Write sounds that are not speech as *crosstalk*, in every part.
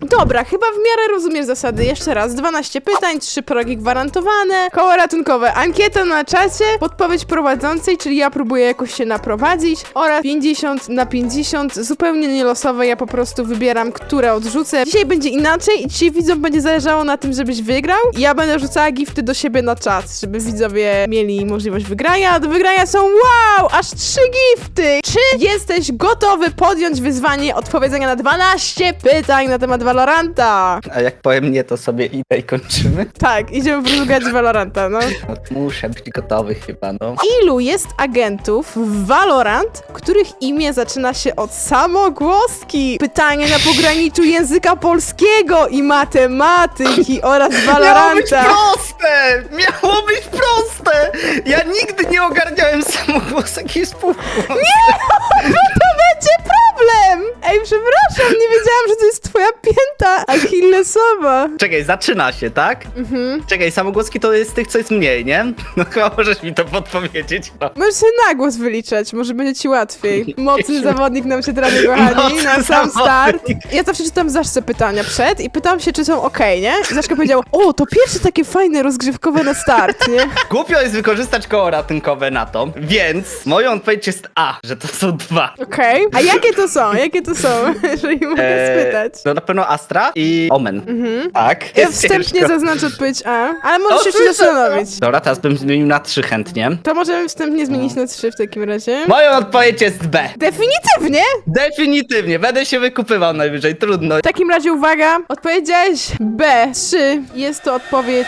Dobra, chyba w miarę rozumiesz zasady. Jeszcze raz, 12 pytań, 3 progi gwarantowane, koło ratunkowe, ankieta na czacie, podpowiedź prowadzącej, czyli ja próbuję jakoś się naprowadzić oraz 50 na 50, zupełnie nielosowe, ja po prostu wybieram, które odrzucę. Dzisiaj będzie inaczej i dzisiaj widzom będzie zależało na tym, żebyś wygrał. Ja będę rzucała gifty do siebie na czat, żeby widzowie mieli możliwość wygrania. Do wygrania są, wow, aż 3 gifty! Czy jesteś gotowy podjąć wyzwanie odpowiedzenia na 12 pytań na temat Valoranta? A jak powiem nie, to sobie idę i kończymy. Tak, idziemy posłuchać Valoranta, no. No, muszę być gotowy chyba, no. Ilu jest agentów w Valorant, których imię zaczyna się od samogłoski? Pytanie na pograniczu języka polskiego i matematyki oraz *laughs* Miało być Valoranta. proste! Miało być proste! Ja nigdy nie ogarniałem samogłosek i spółku. *laughs* To będzie problem! Ej, przepraszam, nie wiedziałam, że to jest twoja pięta achillesowa. Czekaj, zaczyna się, tak? Mhm. Czekaj, samogłoski to jest tych, co jest mniej, nie? *laughs* No chyba możesz mi to podpowiedzieć, no. Możesz sobie na głos wyliczać, może będzie ci łatwiej. *laughs* Mocny zawodnik nam się trafi, kochani, *laughs* Mocny na sam start. Ja zawsze czytam Zaszce pytania przed i pytam się, czy są ok, nie? I Zaszka powiedział, o, to pierwsze takie fajne, rozgrzewkowe na start, nie? Głupio jest wykorzystać koło ratunkowe na to, więc moja odpowiedź jest A, że to są dwa. Okej. A jakie to są? Jakie to są, jeżeli mogę Eee, spytać? No na pewno Astra i Omen. Tak. Mhm. Ja jest wstępnie ciężko. zaznaczę odpowiedź A, ale możesz się Oczywiście. zastanowić. Dobra, teraz bym zmienił na trzy chętnie. To możemy wstępnie zmienić na trzy w takim razie. Moja odpowiedź jest B. Definitywnie! Definitywnie, będę się wykupywał najwyżej, trudno. W takim razie uwaga, odpowiedziałeś B, 3. Jest to odpowiedź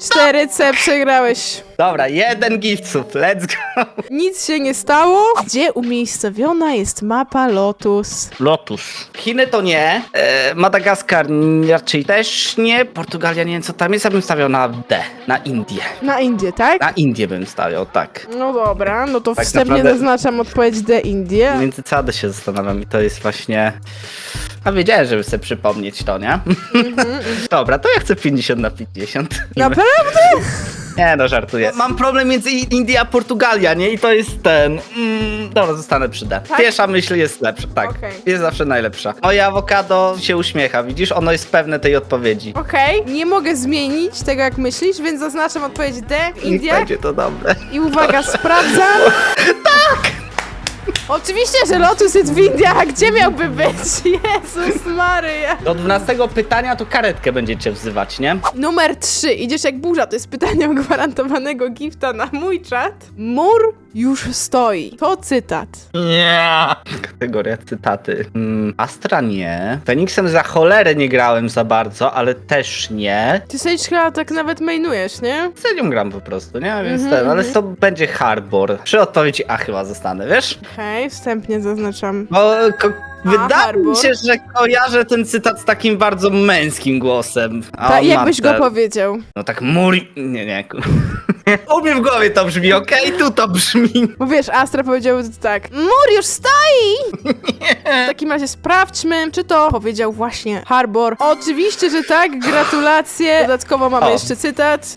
4C, przegrałeś. Dobra, jeden giftów, let's go. Nic się nie stało. Gdzie umiejscowiona jest mapa Lotus? Lotus. Chiny to nie, e, Madagaskar raczej też nie, Portugalia nie wiem co tam jest, ja bym stawiał na D, na Indię. Na Indię, tak? Na Indię bym stawiał, tak. No dobra, no to Tak wstępnie naprawdę- zaznaczam odpowiedź D, Indie. Między cady się zastanawiam i to jest właśnie... A wiedziałem, żeby sobie przypomnieć to, nie? *laughs* Dobra, to ja chcę 50 na 50. Naprawdę? Nie no, żartuję. Mam problem między Indią a Portugalia, nie? I to jest ten... Mm, dobra, zostanę przy D. Tak? Pierwsza myśl jest lepsza, tak. Okej. Jest zawsze najlepsza. Moje awokado się uśmiecha, widzisz? Ono jest pewne tej odpowiedzi. Okej, nie mogę zmienić tego jak myślisz, więc zaznaczam odpowiedź D, Niech Indie. będzie to dobre. I uwaga, *laughs* sprawdzam. Oczywiście, że Lotus jest w Indiach, a gdzie miałby być? *laughs* Jezus Maryja. Do 12 pytania to karetkę będziecie wzywać, nie? Numer 3. Idziesz jak burza. To jest pytanie o gwarantowanego gifta na mój czat. Mur już stoi. To cytat. Nie. Kategoria cytaty. Mm, Astra nie. Feniksem za cholerę nie grałem za bardzo, ale też nie. Ty Sage chyba tak nawet mainujesz, nie? Nią gram po prostu, nie? Więc Mhm, ten, ale mhm. to będzie Harbor. Przy odpowiedzi A chyba zostanę, wiesz? Okej, wstępnie zaznaczam. Bo ko- wydaje Harbor. mi się, że kojarzę ten cytat z takim bardzo męskim głosem. A Ta, on jakbyś go te- powiedział. No tak muri... Nie, nie. ku- *laughs* U mnie w głowie to brzmi, okej? Tu to brzmi. Bo wiesz, Astra powiedział tak. Mur już stoi! *laughs* W takim razie sprawdźmy, czy to powiedział właśnie Harbor. Oczywiście, że tak. Gratulacje. Dodatkowo mamy O. jeszcze cytat.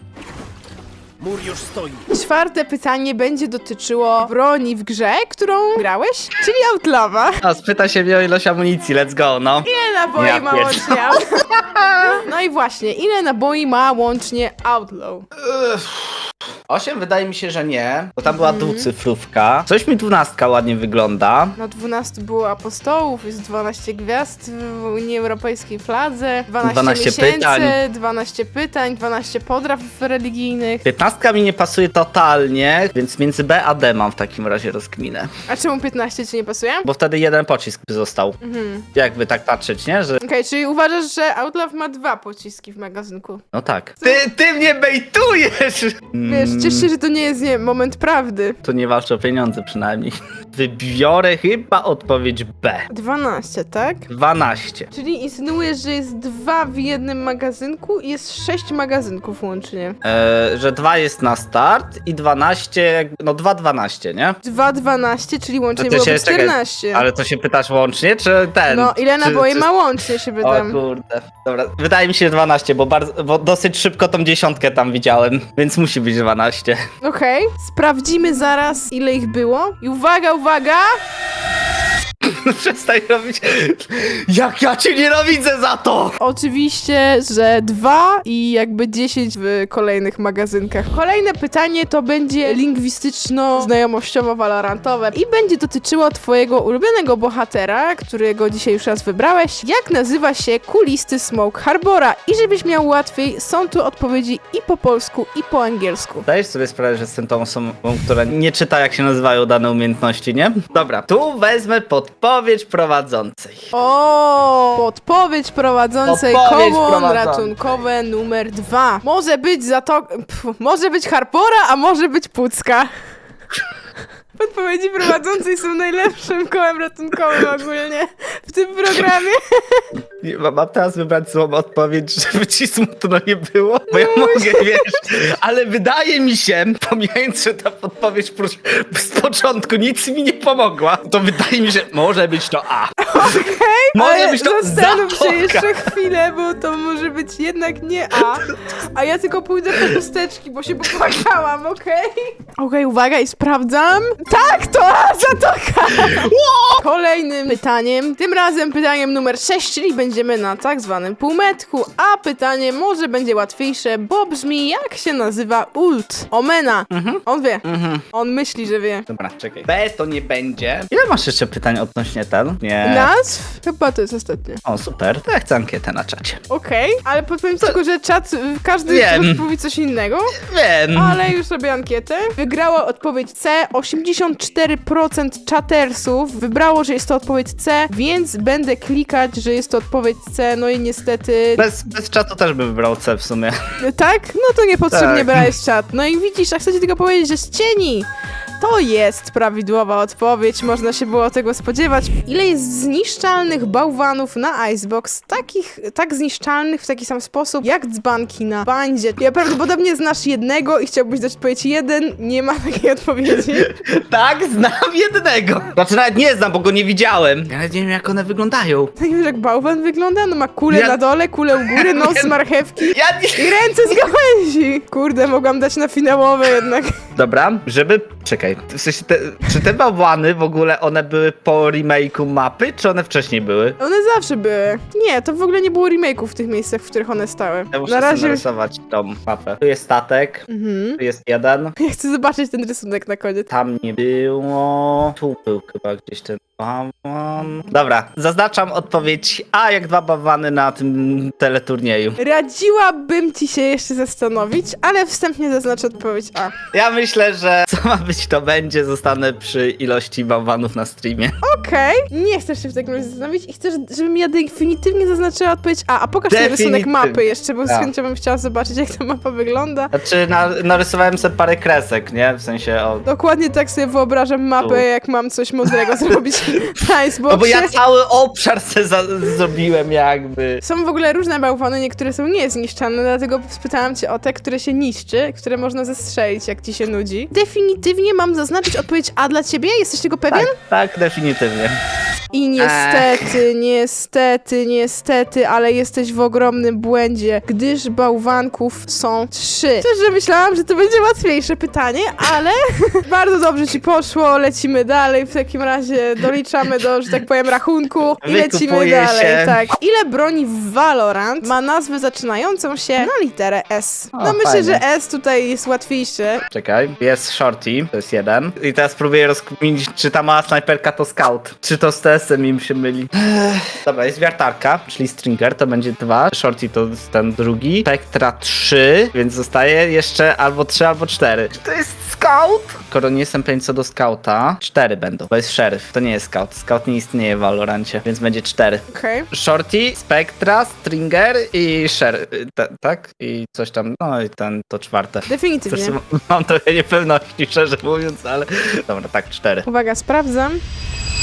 Mur już stoi. Czwarte pytanie będzie dotyczyło broni w grze, którą grałeś, czyli Outlawa. A spyta się mnie o ilość amunicji, let's go, no. Ile naboi Ja ma pierd- łącznie Outlaw? *laughs* No i właśnie, ile naboi ma łącznie Outlaw? 8 wydaje mi się, że nie, bo tam była Mhm. dwucyfrówka. Coś mi dwunastka ładnie wygląda. Na 12 było apostołów, jest 12 gwiazd w Unii Europejskiej fladze, 12, 12 miesięcy, pytań. 12 pytań, 12 podraw religijnych. 15 mi nie pasuje totalnie, więc między B a D mam w takim razie rozkminę. A czemu 15 ci nie pasuje? Bo wtedy jeden pocisk by został. Mhm. Jakby tak patrzeć, nie? Że Okej, czyli uważasz, że Outlaw ma dwa pociski w magazynku? no tak. Ty, ty mnie bejtujesz! Wiesz, ciesz się, że to nie jest, nie moment prawdy. To nie walczę o pieniądze przynajmniej. Wybiorę chyba odpowiedź B. 12, tak? 12. Czyli insynuujesz, że jest dwa w jednym magazynku i jest sześć magazynków łącznie. E, że 2 jest na start i 12, jak- no 2 12, nie? 2, 12, czyli łącznie ty byłoby się- czekaj, 14. Ale to się pytasz łącznie, czy ten? No, ile czy, naboi czy... ma łącznie się O pytam. kurde. Dobra, wydaje mi się 12, bo, bardzo, bo dosyć szybko tą dziesiątkę tam widziałem, więc musi być 12. Okej, sprawdzimy zaraz, ile ich było. I uwaga, uwaga! *laughs* Przestań robić. Jak ja cię nienawidzę za to! Oczywiście, że dwa i jakby 10 w kolejnych magazynkach. Kolejne pytanie to będzie lingwistyczno-znajomościowo-valorantowe i będzie dotyczyło twojego ulubionego bohatera, którego dzisiaj już raz wybrałeś. Jak nazywa się kulisty Smoke Harbora? I żebyś miał łatwiej, są tu odpowiedzi i po polsku, i po angielsku. Zdajesz sobie sprawę, że jestem tą osobą, która nie czyta, jak się nazywają dane umiejętności, nie? Dobra, tu wezmę podpowiedź prowadzącej. O, podpowiedź prowadzącej Podpowiedź koło prowadzącej. ratunkowe numer dwa. Może być za to. Pf, może być Harpora, a może być Pucka. *laughs* Podpowiedzi prowadzącej są najlepszym kołem ratunkowym ogólnie w tym programie. *laughs* Nie, ma- Mam teraz wybrać złą odpowiedź, *laughs* żeby ci smutno nie było, bo ja mogę, wiesz, ale wydaje mi się, pomijając, że ta podpowiedź prócz- z początku nic mi nie pomogła, to wydaje mi się, że może być to A. Może Ale być to zastanów się jeszcze chwilę, bo to może być jednak nie A, a ja tylko pójdę po chusteczki, bo się popłakałam, okej? Okej, uwaga i sprawdzam. Tak, to A, Zatoka! Kolejnym pytaniem, tym razem pytaniem numer 6, czyli będziemy na tak zwanym półmetku, a pytanie może będzie łatwiejsze, bo brzmi jak się nazywa ult. Omena. On wie. On myśli, że wie. Dobra, czekaj. B to nie będzie. Ile masz jeszcze pytań odnośnie ten? Nie. Nazw? Chyba to jest ostatnie. O, super, to ja chcę ankietę na czacie. Okej, ale podpowiem tylko, że czat, y, każdy Wiem. mówi coś innego, Wiem. ale już robię ankietę. Wygrała odpowiedź C, 84% czatersów wybrało, że jest to odpowiedź C, więc będę klikać, że jest to odpowiedź C, no i niestety... Bez, bez czatu też bym wybrał C w sumie. Tak? No to niepotrzebnie Tak. brałeś czat. No i widzisz, a chcę ci tylko powiedzieć, że z cieni to jest prawidłowa odpowiedź, można się było tego spodziewać. Ile jest zniszczalnych bałwanów na Icebox, takich, tak zniszczalnych w taki sam sposób, jak dzbanki na bandzie? Ja prawdopodobnie znasz jednego i chciałbyś dać odpowiedź jeden, nie ma takiej odpowiedzi. *laughs* Tak, znam jednego. Znaczy nawet nie znam, bo go nie widziałem. Ja nawet nie wiem, jak one wyglądają. Tak wiesz, jak bałwan wygląda? No ma kulę Ja- na dole, kulę u góry, *laughs* nos z marchewki Ja nie... i ręce z gałęzi. Kurde, mogłam dać na finałowe jednak. Dobra, żeby... Czekaj, w sensie te, czy te bałwany w ogóle one były po remake'u mapy, czy one wcześniej były? One zawsze były. Nie, to w ogóle nie było remake'ów w tych miejscach, w których one stały. Ja muszę Na razie. narysować tą mapę. Tu jest statek, Mhm. tu jest jeden. Ja chcę zobaczyć ten rysunek na koniec. Tam nie było. Tu był chyba gdzieś ten bałwan. Dobra, zaznaczam odpowiedź A jak dwa bałwany na tym teleturnieju. Radziłabym ci się jeszcze zastanowić, ale wstępnie zaznaczę odpowiedź A. Ja myślę, że *laughs* co ma być to będzie, zostanę przy ilości bałwanów na streamie. Okej, nie chcesz się w takim razie zastanowić i chcesz, żebym ja definitywnie zaznaczyła odpowiedź A. A pokaż ten rysunek Definitywnie. mapy jeszcze, bo z Tak. chęcią bym chciała zobaczyć, jak ta mapa wygląda. Znaczy, na, narysowałem sobie parę kresek, nie? W sensie o. Dokładnie tak sobie wyobrażam mapę, Tu. jak mam coś mądrego zrobić *laughs* *laughs* na Iceboxie. No bo ja cały obszar se za, zrobiłem jakby. Są w ogóle różne bałwany, niektóre są niezniszczalne, dlatego spytałam cię o te, które się niszczy, które można zestrzelić, jak ci się nudzi. Definitywnie mam zaznaczyć odpowiedź A dla ciebie? Jesteś tego pewien? Tak, tak, definitywnie. I niestety, niestety, niestety, ale jesteś w ogromnym błędzie, gdyż bałwanków są trzy. Szczerze myślałam, że to będzie łatwiejsze pytanie, ale *laughs* bardzo dobrze ci poszło, lecimy dalej, w takim razie doliczamy do, że tak powiem, rachunku i lecimy dalej, się. tak. Ile broni w Valorant ma nazwę zaczynającą się na literę S? O, No myślę, fajnie. że S tutaj jest łatwiejsze. Czekaj, jest shorty, to jest jeden. I teraz próbuję rozkminić, czy ta mała snajperka to scout. Czy to z TS-em im się myli. Dobra, jest wiartarka, czyli stringer, to będzie dwa. Shorty to jest ten drugi. Spectra trzy, więc zostaje jeszcze albo trzy, albo cztery. Czy to jest scout? Skoro nie jestem pewien co do scouta, cztery będą, bo jest sheriff. To nie jest scout. Scout nie istnieje w Valorancie, więc będzie cztery. Okej. Shorty, Spectra, Stringer i Sher... Te, tak? I coś tam, no i ten, to czwarte. Definitywnie. Zresztą *laughs* mam trochę niepewności, szczerze mówiąc, ale dobra, tak, cztery. Uwaga, sprawdzam.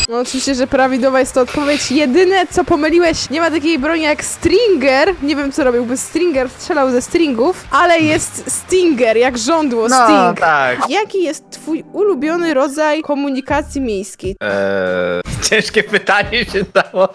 No oczywiście, że prawidłowa jest to odpowiedź. Jedyne, co pomyliłeś, nie ma takiej broni jak Stringer. Nie wiem, co robiłby Stringer, strzelał ze stringów, ale jest Stinger, jak żądło, No, Sting. tak. Jaki jest twój ulubiony rodzaj komunikacji miejskiej? Eee, Ciężkie pytanie się dało.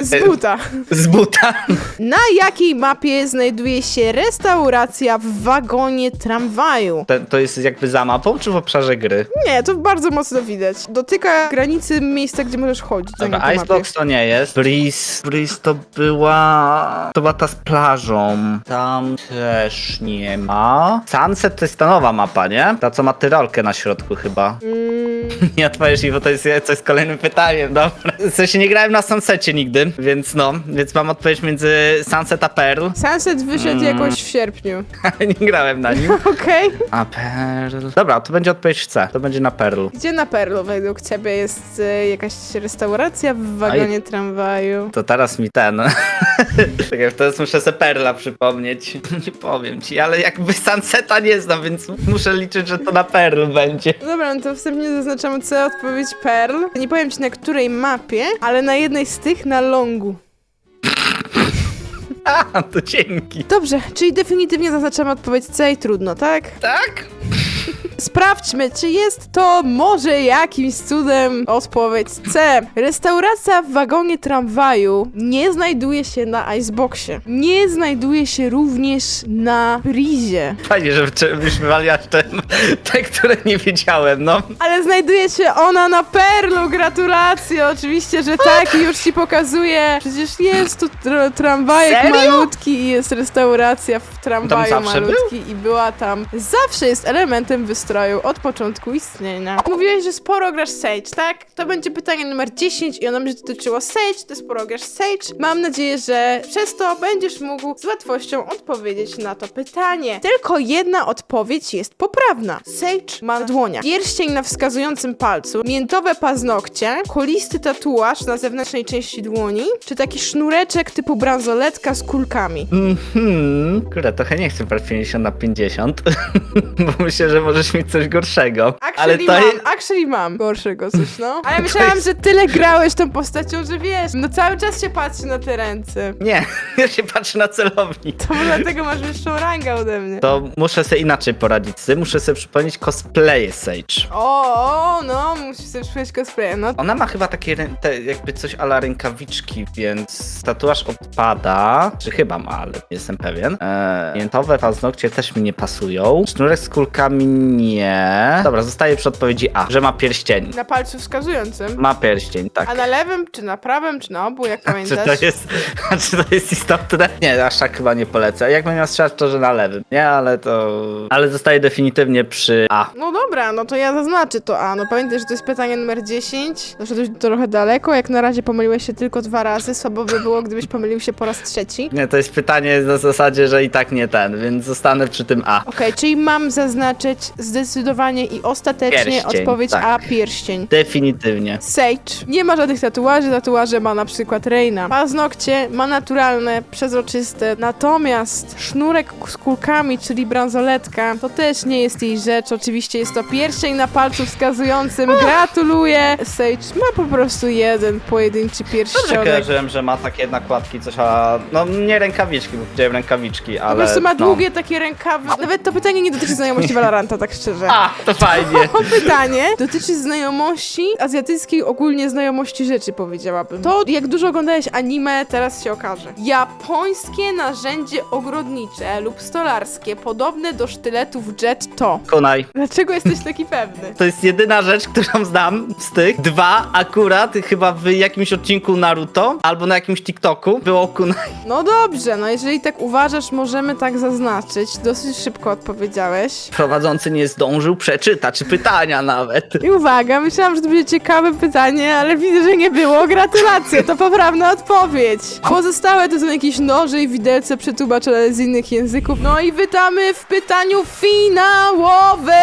Z buta. Z buta. Na jakiej mapie znajduje się restauracja w wagonie tramwaju? To, to jest jakby za mapą, czy w obszarze gry? Nie, to bardzo mocno widać. Dotyka granicy miejsca, gdzie możesz chodzić. Dobra, mapie. Icebox to nie jest. Breeze, Breeze to była... To była ta z plażą. Tam też nie ma. Sunset to jest ta nowa mapa, nie? Ta, co ma tyrolkę na środku chyba. Mm, *laughs* Nie odpowiesz mi, bo to jest, to jest kolejnym pytaniem, dobra. W sensie nie grałem na Sunsecie nigdy, więc no, więc mam odpowiedź między Sunset a Pearl, Sunset wyszedł Mm. jakoś w sierpniu. *laughs* nie grałem na nim. *laughs* Okej. A Pearl... Dobra, to będzie odpowiedź C, to będzie na Pearl. Gdzie na Perlu według ciebie jest e, jakaś restauracja w wagonie tramwaju? To teraz mi ten. *laughs* Czekaj, teraz muszę sobie Perla przypomnieć. *laughs* Nie powiem ci, ale jakby Sunseta nie znam, więc muszę liczyć, że to na Pearl będzie. Dobra, no to wstępnie zaznaczamy C, odpowiedź Perl. Nie powiem ci na której mapie, ale na jednej z tych na longu. *laughs* A, to dzięki. Dobrze, czyli definitywnie zaznaczamy odpowiedź C i trudno, tak? Tak? Sprawdźmy, czy jest to może jakimś cudem odpowiedź C. Restauracja w wagonie tramwaju nie znajduje się na Iceboxie. Nie znajduje się również na Brizie. Fajnie, że wczy- wyśmiewali aż te, te, które nie wiedziałem, no. Ale znajduje się ona na Perlu, gratulacje, oczywiście, że tak i już ci pokazuję. Przecież jest tu tr- tramwajek Serio? malutki i jest restauracja w tramwaju zawsze malutki i była tam. Zawsze jest elementem od początku istnienia. Mówiłeś, że sporo grasz Sage, tak? To będzie pytanie numer 10 i ono będzie dotyczyło Sage, ty sporo grasz Sage. Mam nadzieję, że przez to będziesz mógł z łatwością odpowiedzieć na to pytanie. Tylko jedna odpowiedź jest poprawna. Sage ma na dłoniach pierścień na wskazującym palcu, miętowe paznokcie, kulisty tatuaż na zewnętrznej części dłoni, czy taki sznureczek typu bransoletka z kulkami. Mhm. Kurde, trochę nie chcę brać 50 na 50, *laughs* bo myślę, że możesz mieć coś gorszego. Ale Actually to mam, jest... actually mam gorszego coś, no. *laughs* Ale myślałam, że tyle grałeś tą postacią, że wiesz, no cały czas się patrzy na te ręce. Nie, *laughs* ja się patrzę na celownik. To dlatego masz wyższą rangę ode mnie. To muszę sobie inaczej poradzić z tym, muszę sobie przypomnieć cosplaye Sage. O, o, no, musisz sobie przyjąć cosplay, no. Ona ma chyba takie te, jakby coś ala rękawiczki, więc tatuaż odpada, czy chyba ma, ale nie jestem pewien. Eee, miętowe paznokcie też mi nie pasują. Sznurek z kulkami nie. Dobra, zostaje przy odpowiedzi A, że ma pierścień. Na palcu wskazującym. Ma pierścień, tak. A na lewym, czy na prawym, czy na obu, jak *laughs* Czy pamiętasz? to jest, a czy to jest istotne? Nie, aż tak chyba nie polecę. Jakbym miał strzelać, to że na lewym. Nie, ale to... Ale zostaje definitywnie przy A. No dobra, no to ja zaznaczę to A. No pamiętaj, że to jest pytanie numer 10. Doszedłeś trochę daleko, jak na razie pomyliłeś się tylko dwa razy. Słabo by było, gdybyś pomylił się po raz trzeci. Nie, to jest pytanie na zasadzie, że i tak nie ten, więc zostanę przy tym A. Okej, czyli mam zaznaczyć zdecydowanie i ostatecznie Pierścień, odpowiedź tak. A, pierścień. Definitywnie. Sage. Nie ma żadnych tatuaży, tatuaże ma na przykład Reina. Paznokcie ma naturalne, przezroczyste, natomiast sznurek z kulkami, czyli bransoletka, to też nie jest jej rzecz. Oczywiście jest to pierścień na palcu wskazującym. Gratuluję! Sage ma po prostu jeden pojedynczy Dobrze pierścionek. kojarzyłem, że ma takie nakładki, coś a... No nie rękawiczki, bo widziałem rękawiczki, ale... Po prostu ma no. długie takie rękawy. Nawet to pytanie nie dotyczy znajomości Valoranta, tak szczerze. A, to fajnie. *laughs* To pytanie dotyczy znajomości azjatyckiej, ogólnie znajomości rzeczy, powiedziałabym. To, jak dużo oglądałeś anime, teraz się okaże. Japońskie narzędzie ogrodnicze lub stolarskie, podobne do sztyletów jet to. Kunaj. Dlaczego jesteś taki pewny? *laughs* To jest jedyna rzecz, którą znam z tych. Dwa akurat, chyba w jakimś odcinku Naruto, albo na jakimś TikToku było kunai. No dobrze, no jeżeli tak uważasz, możemy tak zaznaczyć. Dosyć szybko odpowiedziałeś. Prowadzący nie zdążył przeczytać pytania nawet. I uwaga, myślałam, że to będzie ciekawe pytanie, ale widzę, że nie było. Gratulacje, to poprawna odpowiedź. Pozostałe to są jakieś noże i widelce przetłumaczone z innych języków. No i witamy w pytaniu finałowym!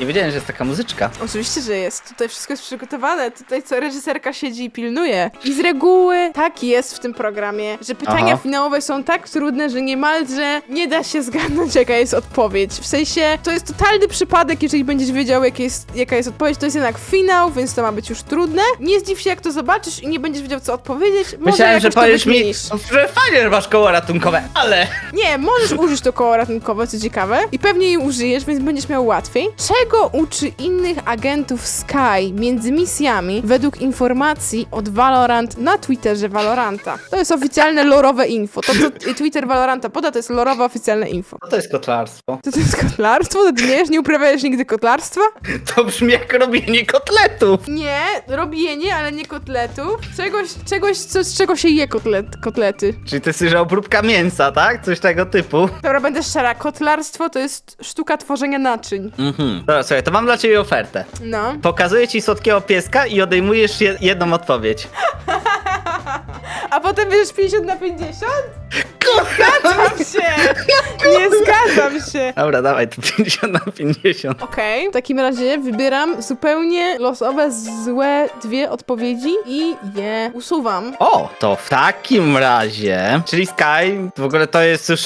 Nie wiedziałem, że jest taka muzyczka. Oczywiście, że jest. Tutaj wszystko jest przygotowane. Tutaj co reżyserka siedzi i pilnuje. I z reguły tak jest w tym programie, że pytania Aha. finałowe są tak trudne, że niemalże nie da się zgadnąć, jaka jest odpowiedź. W sensie, to jest totalny przypadek, jeżeli będziesz wiedział, jak jest, jaka jest odpowiedź. To jest jednak finał, więc to ma być już trudne. Nie zdziw się, jak to zobaczysz i nie będziesz wiedział, co odpowiedzieć. Może Myślałem, jakoś że to powiesz mi, że fajnie, że masz koło ratunkowe, ale... Nie, możesz użyć to koło ratunkowe, co ciekawe. I pewnie jej użyjesz, więc będziesz miał łatwiej. Czego czego uczy innych agentów Sky między misjami według informacji od Valorant na Twitterze Valoranta. To jest oficjalne lorowe info. To, co Twitter Valoranta poda, to jest lorowe oficjalne info. Co to jest kotlarstwo? To, to jest kotlarstwo? To nie, nie uprawiałeś nigdy kotlarstwa? To brzmi jak robienie kotletów. Nie, robienie, ale nie kotletów. Czegoś, czegoś co, z czego się je kotlet, kotlety. Czyli to jest że obróbka mięsa, tak? Coś tego typu. Dobra, będę szczera. Kotlarstwo to jest sztuka tworzenia naczyń. Mhm. Dobra, słuchaj, to mam dla ciebie ofertę. No. Pokazuję ci słodkiego pieska i odejmujesz je jedną odpowiedź. *laughs* A potem bierzesz 50 na 50? Zgadzam się! Nie zgadzam się! Dobra, dawaj, to 50 na 50. Okej, w takim razie wybieram zupełnie losowe, złe dwie odpowiedzi i je usuwam. O, to w takim razie, czyli Sky, w ogóle to jest już,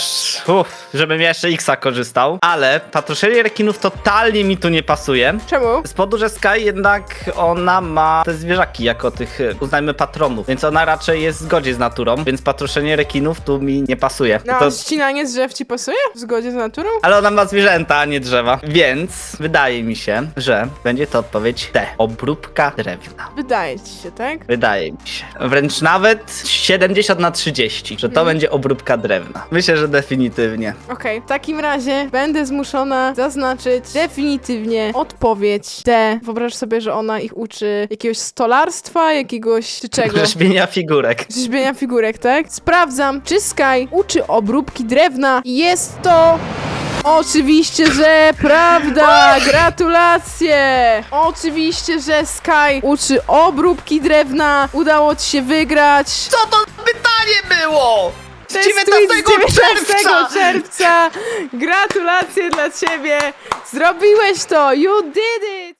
uff, żebym ja jeszcze Xa korzystał, ale patroszenie rekinów totalnie mi tu nie pasuje. Czemu? Z powodu, że Sky jednak ona ma te zwierzaki jako tych, e, uznajmy, patronów, więc ona raczej jest w zgodzie z naturą, więc patroszenie rekinów tu mi nie pasuje. No, To, ścinanie drzew ci pasuje? W zgodzie z naturą? ale ona ma zwierzęta, a nie drzewa, więc wydaje mi się, że będzie to odpowiedź D. Obróbka drewna. Wydaje ci się, tak? Wydaje mi się. Wręcz nawet 70 na 30, że to będzie obróbka drewna. Myślę, że definitywnie. Okej, w takim razie będę zmuszona zaznaczyć definitywnie odpowiedź D. Wyobraź sobie, że ona ich uczy jakiegoś stolarstwa, jakiegoś czy czego? *laughs* Rzeźbienia figurek. Rzeźbienia figurek, tak? Sprawdzam, czy Sky uczy obróbki drewna. Jest to... Oczywiście, że prawda! Gratulacje! Oczywiście, że Sky uczy obróbki drewna. Udało ci się wygrać. Co to pytanie było? Z To jest 19 tweet z 19 czerwca! czerwca! Gratulacje dla ciebie! Zrobiłeś to! You did it!